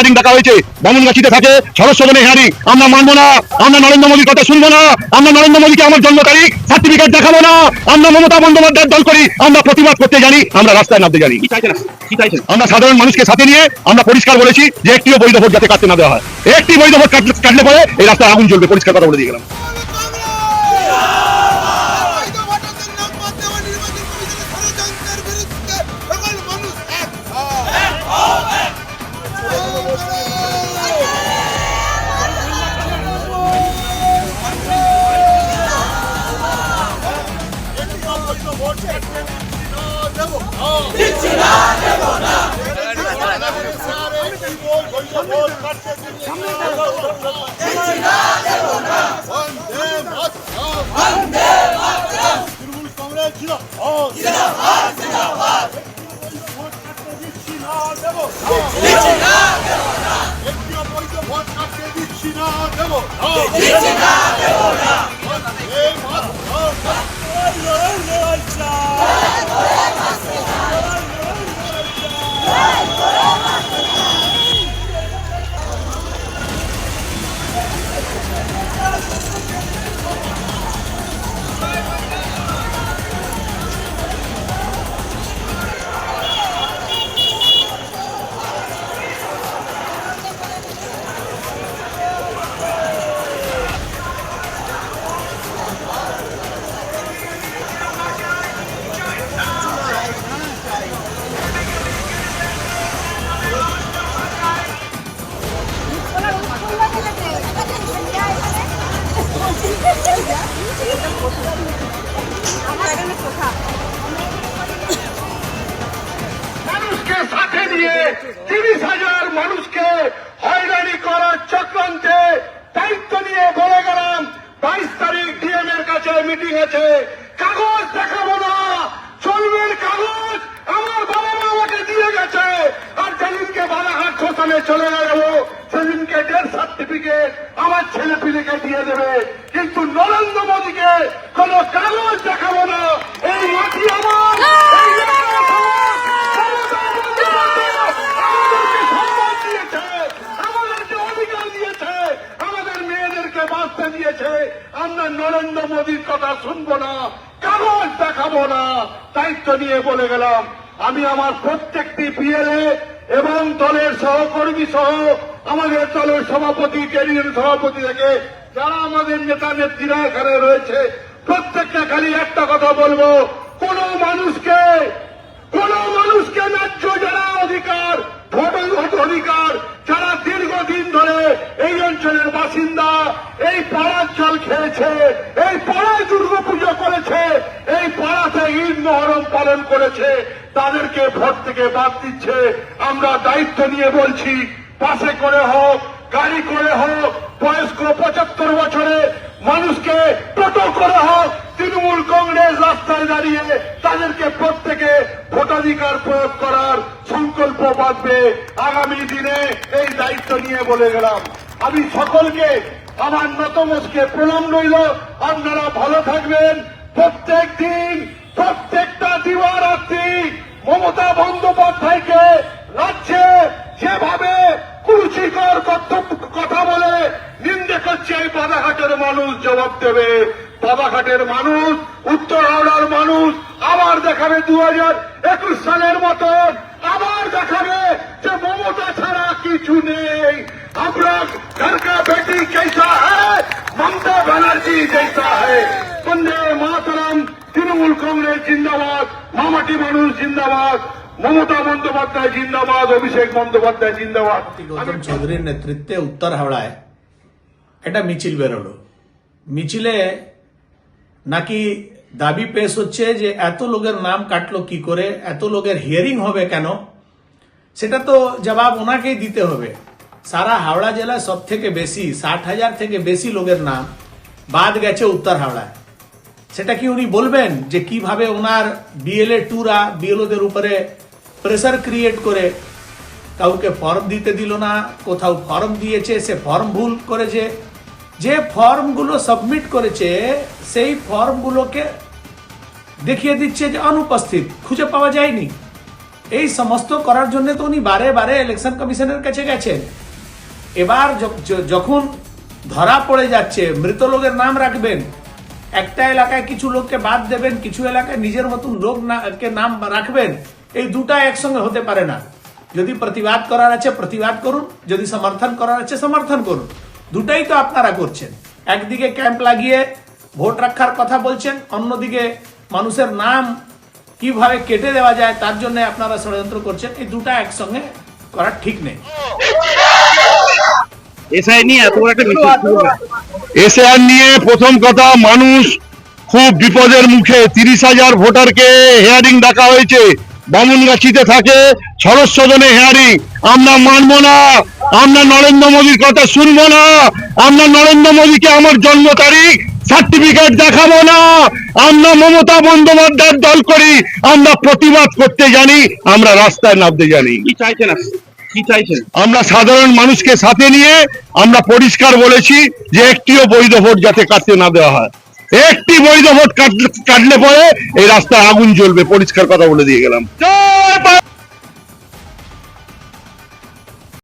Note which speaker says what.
Speaker 1: Hearing ডাকা হয়েছে। বামুনগাছিতে থাকে সরস্বতনে হেয়ারিং আমরা মানবো না আমরা নরেন্দ্র মোদীর কথা শুনব না আমরা নরেন্দ্র মোদীকে আমার জন্ম তারিখ সার্টিফিকেট দেখাবো না আমরা মমতা বন্দ্যোপাধ্যায়ের দল করি আমরা প্রতিবাদ করতে জানি আমরা রাস্তায় নামতে জানি। আমরা সাধারণ মানুষকে সাথে নিয়ে আমরা পরিষ্কার বলেছি যে একটিও বৈধ ভোট যাতে কাটতে না দেওয়া হয়। একটি বৈধ ভোট কাটলে কাটলে পরে এই রাস্তায় আগুন জ্বলবে পরিষ্কার কথা বলে দিয়ে গেলাম।
Speaker 2: দিচ্ছি না, দেবো না। দিচ্ছি না, দেবো না।
Speaker 3: মানুষকে সাথে নিয়ে তিরিশ হাজার মানুষকে হয়রানি করার চক্রান্তে দায়িত্ব নিয়ে বলে গেলাম, বাইশ তারিখ ডিএম এর কাছে মিটিং আছে। কাগজ দেখাবো না চলবেন কাগজ আমার বাবা মা আমাকে দিয়ে গেছে আর যেদিনকে বালাঘাট শ্মশানে চলে যাব সেদিনকে ডেথ সার্টিফিকেট আমার ছেলে পিলেকে দিয়ে দেবে কিন্তু নরেন্দ্র মোদীকে কোনো কাগজ দেখাবো না। এই মাটি আমার এই এলাকা আমার। আমাদেরকে অধিকার দিয়েছে আমাদের মেয়েদেরকে বাঁচতে দিয়েছে। আমরা নরেন্দ্র মোদীর কথা শুনব না কাগজ দেখাবো না। দায়িত্ব নিয়ে বলে গেলাম আমি আমার প্রত্যেকটি বিএলএ এবং দলের সহকর্মী সহ আমাদের দলের সভাপতি কেন্দ্রীয় সভাপতি থেকে যারা আমাদের নেতা নেত্রীরা এখানে রয়েছে, প্রত্যেকটা খালি একটা কথা বলব, কোন মানুষকে কোন মানুষকে ন্যায্য যারা অধিকার ভোট অধিকার যারা দীর্ঘদিন ধরে এই অঞ্চলের বাসিন্দা, এই পাড়ার জল খেয়েছে, এই পাড়ায় দুর্গাপুজো করেছে, এই পাড়াতে ঈদ মহরম পালন করেছে, তাদেরকে ভোট থেকে বাদ দিচ্ছে। আমরা দায়িত্ব নিয়ে বলছি, পাশে করে হোক গাড়ি করে হোক, বয়স্ক পঁচাত্তর বছরে মানুষকে টোটো করে হোক, তৃণমূল কংগ্রেস রাস্তায় দাঁড়িয়ে তাদেরকে প্রত্যেকে ভোটাধিকার প্রয়োগ করার সংকল্প বাঁধবে আগামী দিনে। এই দায়িত্ব নিয়ে বলে গেলাম। আমি সকলকে আমার নতমস্কে প্রণাম রইল। আপনারা ভালো থাকবেন। প্রত্যেক দিন প্রত্যেকটা দিবারাত্রি মমতা বন্দ্যোপাধ্যায়কে রাজ্যে যেভাবে কুরুচিকর কর্তব্য কথা বলে নিন্দে করছে এই বাধাঘাটের মানুষ জবাব দেবে। বাবাঘাটের মানুষ, উত্তর হাওড়ার মানুষ আবার দেখাবে দু একুশ সালের মতন। আবার দেখাবে যে মমতা ছাড়া কিছু নেই। আমরা ঘর বেটি জৈসা হমতা হ্যাঁ, ব্যানার্জি জৈসা হন্দে হ্যাঁ। মাতারাম, তৃণমূল কংগ্রেস জিন্দাবাদ, মামাটি মানুষ জিন্দাবাদ, মমতা বন্দ্যোপাধ্যায় জিন্দাবাদ, অভিষেক বন্দ্যোপাধ্যায় জিন্দাবাদ।
Speaker 4: চৌধুরীর নেতৃত্বে উত্তর হাওড়ায় একটা মিছিল বেরোলো। মিছিলে নাকি দাবি পেশ হচ্ছে যে এত লোকের নাম কাটলো কি করে? এত লোকের হিয়ারিং হবে কেন? সেটা তো জবাব ওনাকেই দিতে হবে। সারা হাওড়া জেলায় সব থেকে বেশি, ষাট হাজার থেকে বেশি লোকের নাম বাদ গেছে উত্তর হাওড়ায়। সেটা কি উনি বলবেন যে কীভাবে ওনার বিএলএ টুরা বিএলওদের উপরে প্রেসার ক্রিয়েট করে কাউকে ফর্ম দিতে দিল না, কোথাও ফর্ম দিয়েছে, সে ফর্ম ভুল করেছে? যে ফর্মগুলো সাবমিট করেছে, সেই ফর্মগুলোকে দেখিয়ে দিচ্ছে যে অনুপস্থিত, খুঁজে পাওয়া যায়নি। এই সমস্ত করার জন্য তো উনি বারে বারে ইলেকশন কমিশনের কাছে গেছেন। এবার যখন ধরা পড়ে যাচ্ছে, মৃত লোকের নাম রাখবেন, একটা এলাকায় কিছু লোককে বাদ দেবেন, কিছু এলাকায় নিজের মতন লোক কে নাম রাখবেন, এই দুটা একসঙ্গে হতে পারে না। যদি প্রতিবাদ করার আছে, প্রতিবাদ করুন। যদি সমর্থন করার আছে, সমর্থন করুন। দুটাই তো আপনারা করছেন। একদিকে ক্যাম্প লাগিয়ে ভোট রাখার কথা বলছেন অন্যদিকে মানুষের নাম কীভাবে কেটে দেওয়া যায় তার জন্য আপনারা ষড়যন্ত্র করছেন। এই দুটা একসঙ্গে করা ঠিক নেই।
Speaker 5: এসআই নিয়ে এত বড় একটা
Speaker 1: নিয়ে প্রথম কথা মানুষ খুব বিপদের মুখে তিরিশ হাজার ভোটারকে হেয়ারিং ডাকা হয়েছে। বামুনগাছিতে থাকে সরস সদনে হেয়ারিং। আমরা মানবো না আমরা নরেন্দ্র মোদীর কথা শুনব না আমরা নরেন্দ্র মোদীকে আমার জন্ম তারিখ সার্টিফিকেট দেখাবো না। আমরা মমতা বন্দ্যোপাধ্যায়ের দল করি আমরা প্রতিবাদ করতে জানি আমরা রাস্তায় নামতে জানি।
Speaker 5: কি চাইছেন আপনি? কি চাইছেন?
Speaker 1: আমরা সাধারণ মানুষকে সাথে নিয়ে আমরা পরিষ্কার বলেছি যে একটিও বৈধ ভোট যাতে কাটতে না দেওয়া হয়। একটি বৈধ ভোট কাটলে পরে এই রাস্তায় আগুন জ্বলবে পরিষ্কার কথা বলে দিয়ে গেলাম।